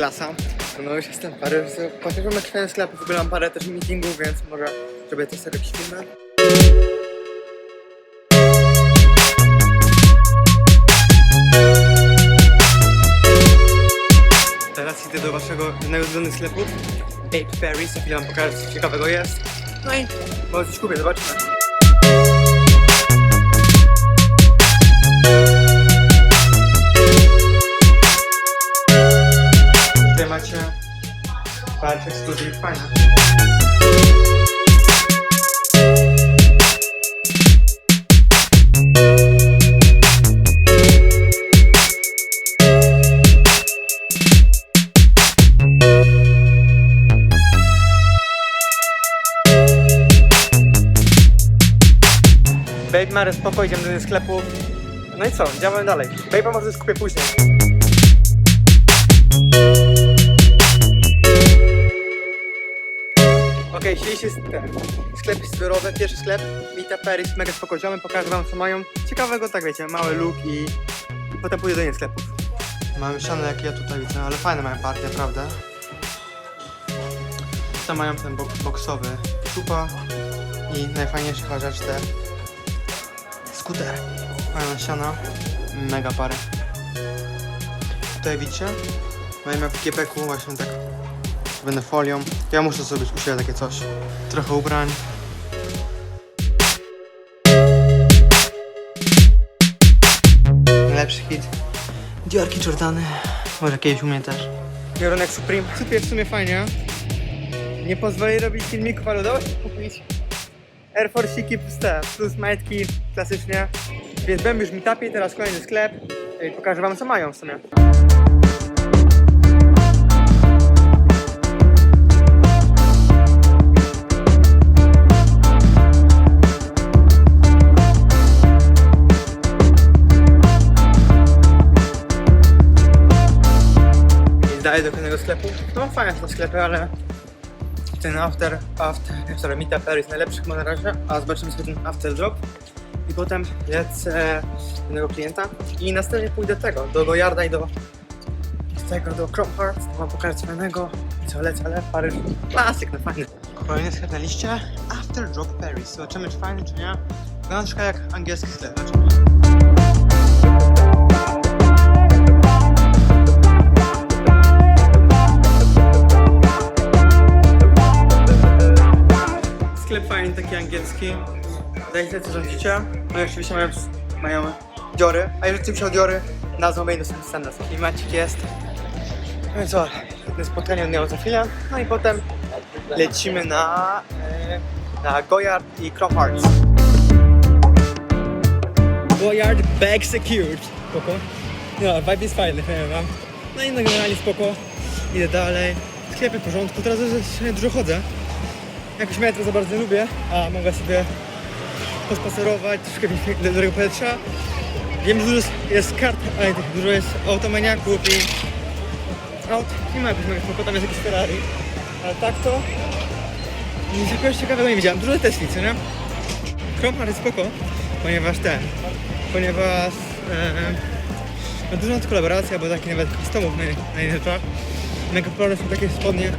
klasa. No już jestem parę, patrzyłem jak fajny sklep, w ogóle mam parę też meetingów, więc może zrobię też sobie jakieś filmy. Teraz idę do waszego jednego z sklepów, Babe Paris, za chwilę wam pokażę co ciekawego jest. No i może coś kupię, zobaczmy. Macie parę ekskluzyw fajne. Babe Mary, spoko, idziemy do sklepu. No i co, działamy dalej. Babe'a może skupię później. Okej, okay, jest ten sklep zbiorowy, pierwszy sklep, Vita Paris, mega spoko ziomy, pokażę wam co mają. Ciekawego, tak wiecie, mały look i, i potem pójdę do sklepów. Mamy mieszane jak ja tutaj widzę, ale fajne mają partie, naprawdę. Tam mają ten bok boksowy czupa i najfajniejsza rzecz te skutery. Mają siana, mega pary. Tutaj widzicie? Mają jak w GPK właśnie tak Będę folią. Ja muszę sobie u siebie takie coś. Trochę ubrań. Najlepszy hit. Diorki Jordany. Może kiedyś u mnie też. Bierunek Supreme. Super w sumie fajnie. Nie pozwoli robić filmików, ale udało się kupić. Air Force'iki plus te, plus majtki klasycznie. Więc byłem już w meetupie, teraz kolejny sklep. I pokażę wam co mają w sumie. Dalej do kolejnego sklepu. No fajne są sklepy, ale ten after, after, sorry, meetup jest najlepszy chyba na razie, a zobaczymy sobie ten after drop. I potem lecę do innego klienta i następnie pójdę tego, do Goyarda i do tego do Chrome Hearts, to pokażę coś fajnego. Co lecę, ale Paryż, klasyk, no fajny. Kolejny sklep na liście, After Drop Paris. Zobaczymy czy fajny, czy nie. Troszkę jak angielski sklep, zobaczymy. Taki angielski. Dajcie co rządzicie. No i oczywiście mają, mają diory. A jeżeli o diory, nazwą będzie dostępna. Klimacik jest. No i co? Na spotkanie miało za chwilę. No i potem lecimy na, e, na Goyard i Chrome Hearts. Goyard Bag Secured. Spoko. No, vibe jest fajny. No i generalnie spoko. Idę dalej. Sklepy w porządku. Teraz dużo chodzę. Jakoś metro za bardzo nie lubię, a mogę sobie pospacerować, troszkę do dobrego powietrza. Wiem, że dużo jest kart, ale dużo jest automaniaków i aut. Nie ma jakoś mega spoko, tam jest jakiś Ferrari. Ale tak to nic jakiegoś ciekawego nie widziałem. Dużo Tesli, co nie? Kromar jest spoko, ponieważ ten, ponieważ e, no dużo jest kolaboracja, bo taki nawet customów na, na innych rzeczach. Mega są takie spodnie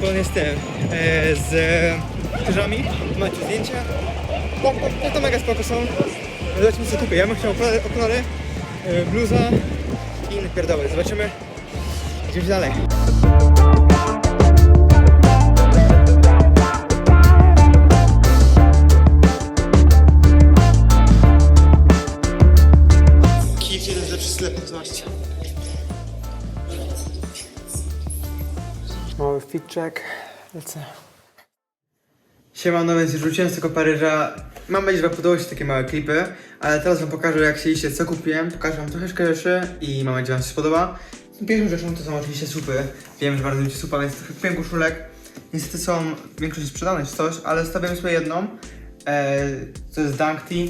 spodnie z tym, e, z krzyżami, macie zdjęcia. No, no to mega spoko są. Zobaczymy co kupię. Ja bym chciał okulary, okulary e, bluza i inne pierdoły. Zobaczymy. Idziemy dalej. Fit check. Lecę. Siemano, więc wróciłem z tego Paryża. Mam nadzieję, że wam podobały się takie małe klipy, ale teraz wam pokażę jak się iście, co kupiłem. Pokażę wam troszeczkę rzeczy i mam nadzieję, że wam się spodoba. Pierwszą rzeczą to są oczywiście supy. Wiem, że bardzo lubicie supa, więc trochę kupiłem koszulek. Niestety są większość sprzedane czy coś, ale stawiam sobie jedną. E, to jest Dunk Tea.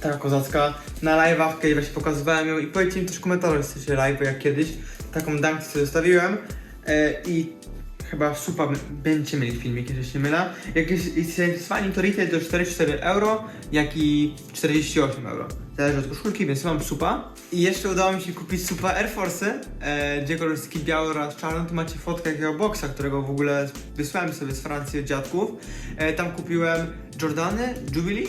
Taka kozacka. Na live'ach kiedyś właśnie pokazywałem ją i powiedzcie mi też w komentarzu, chcecie live'y jak kiedyś. Taką Dunk Tea zostawiłem. E, I chyba supa b- będziecie mieli filmik, jeżeli się nie mylę. Jak jest- jesteście zainteresowani, to retail to 44 euro, jak i 48 euro. Zależy od koszulki, więc mam supa. I jeszcze udało mi się kupić supa Air Force, e, gdzie kolor jest biały oraz czarny. Tu macie fotkę takiego boksa, którego w ogóle wysłałem sobie z Francji od dziadków. E, tam kupiłem Jordany, Jubilee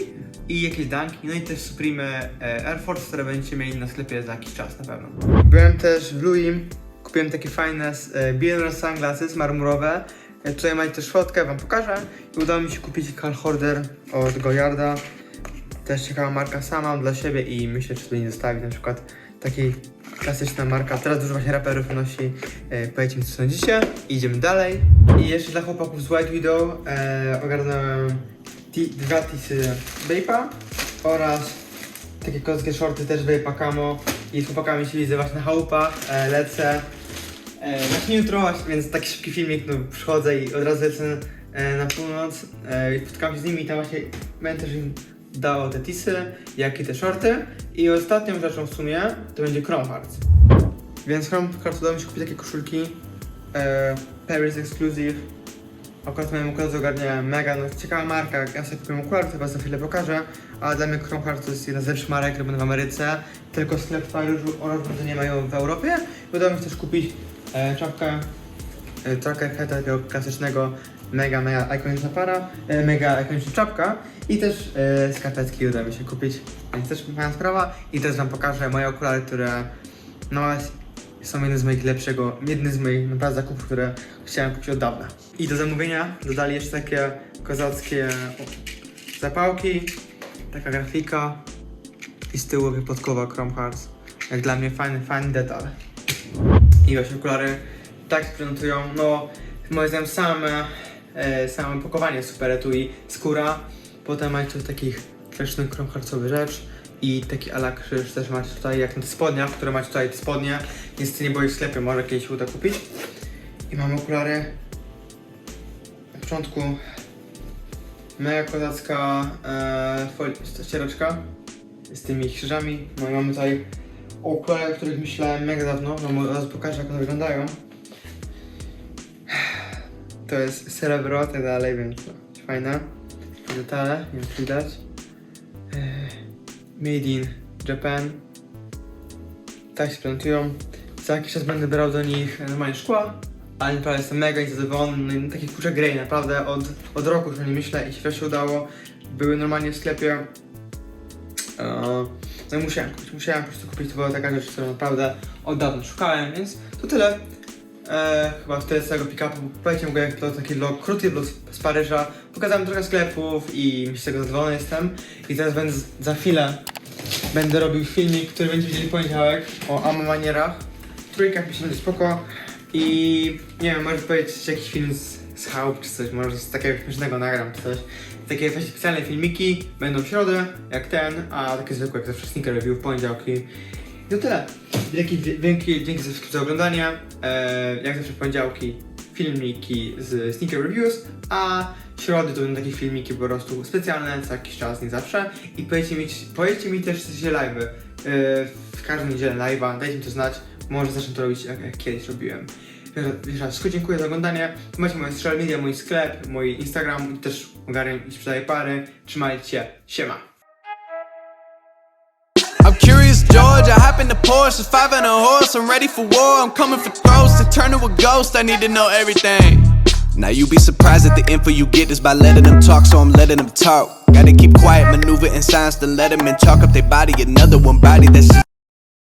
i jakieś danki, no i też Supreme e, Air Force, które będziecie mieli na sklepie za jakiś czas na pewno. Byłem też w Louis, kupiłem takie fajne e, białe sunglasses marmurowe. E, tutaj macie też fotkę, wam pokażę. I udało mi się kupić card holder od Goyarda. Też ciekawa marka sama dla siebie i myślę, czy sobie nie zostawi na przykład takiej klasyczna marka. Teraz dużo właśnie raperów nosi. E, powiedzcie mi co sądzicie. Idziemy dalej. I jeszcze dla chłopaków z White Widow e, ogarnąłem dwa tisy Vape'a oraz takie kockie shorty też Vape'a Camo. I z chłopakami się widzę właśnie na chałupach, e, lecę. E, właśnie, więc taki szybki filmik, no przychodzę i od razu lecę e, na północ. E, i spotkam się z nimi i tam właśnie będę też im dał te tisy, jak i te shorty. I ostatnią rzeczą w sumie to będzie Chrome Hearts. Więc Chrome Hearts udało mi się kupić takie koszulki e, Paris Exclusive. Akurat moim układ ogarniałem mega, no ciekawa marka, ja sobie kupiłem okulary, to chyba za chwilę pokażę, ale dla mnie Chrome Hearts to jest jedna z lepszych marek robiona w Ameryce, tylko sklep Paryżu oraz bardzo nie mają w Europie. Udało mi się też kupić e, czapkę. E, takiego klasycznego, mega, mega ikoniczna para, e, mega ikoniczna czapka. I też e, skarpetki udało mi się kupić, więc też fajna sprawa. I teraz wam pokażę moje okulary, które no są jednym z moich lepszego, jednym z moich naprawdę zakupów, które chciałem kupić od dawna. I do zamówienia dodali jeszcze takie kozackie o, zapałki, taka grafika. I z tyłu wypadkowa Chrome Hearts. Jak dla mnie fajny, fajny detal. I właśnie okulary tak prezentują, no moim zdaniem same, e, same opakowanie super etui, skóra, potem macie tu takich klasycznych Chrome Heartsowy rzecz i taki ala krzyż też macie tutaj, jak na tych spodniach, które macie tutaj spodnie, niestety nie było ich w sklepie, może kiedyś uda kupić. I mam okulary na początku mega kozacka e, ściereczka z tymi krzyżami. No i mamy tutaj okulary, o których myślałem mega dawno, wam od razu pokażę jak one wyglądają. To jest srebro, tak dalej, więc no, fajne. Detale, nie wiem widać. E, Made in Japan. Tak się prezentują. Za jakiś czas będę brał do nich normalnie szkła, ale naprawdę jestem mega niezadowolony. No, Taki kurczę grey, naprawdę od, od roku już o nim myślę i się wreszcie udało. Były normalnie w sklepie. E, no i musiałem kupić, musiałem po prostu kupić, to była taka rzecz, którą naprawdę od dawna szukałem, więc to tyle. E, chyba tyle z tego pick-upu. Powiedzcie mu, jak to taki vlog, krótki vlog z, Paryża. Pokazałem trochę sklepów i z tego zadowolony jestem. I teraz będę za chwilę będę robił filmik, który będzie widzieli poniedziałek o amo manierach. Trójkach mi się będzie spoko. I nie wiem, możesz powiedzieć jakiś film z, z chałup czy coś, może z takiego śmiesznego nagram czy coś. Takie właśnie specjalne filmiki będą w środę, jak ten, a takie zwykłe jak zawsze sneaker review w poniedziałki. I to tyle. Wielki, wielki dzięki za, za oglądanie. E, jak zawsze w poniedziałki filmiki z sneaker reviews, a środy to będą takie filmiki po prostu specjalne, co jakiś czas, nie zawsze. I powiedzcie mi, powiedzcie mi też, chcecie live'y. E, w każdą niedzielę live'a, dajcie mi to znać. Może zacznę to robić jak, jak kiedyś robiłem. Dziękuję za oglądanie. Macie moje social media, mój sklep, mój Instagram też i sprzedaję pary. Trzymajcie się, siema! I'm curious, George. I hop in the Porsche, five and a horse. I'm ready for war. I'm coming for throats to turn to a ghost. I need to know everything. Now you be surprised at the info you get is by letting them talk, so I'm letting them talk. Gotta keep quiet, maneuver in silence, then let them in. Chalk up their body, another one body that's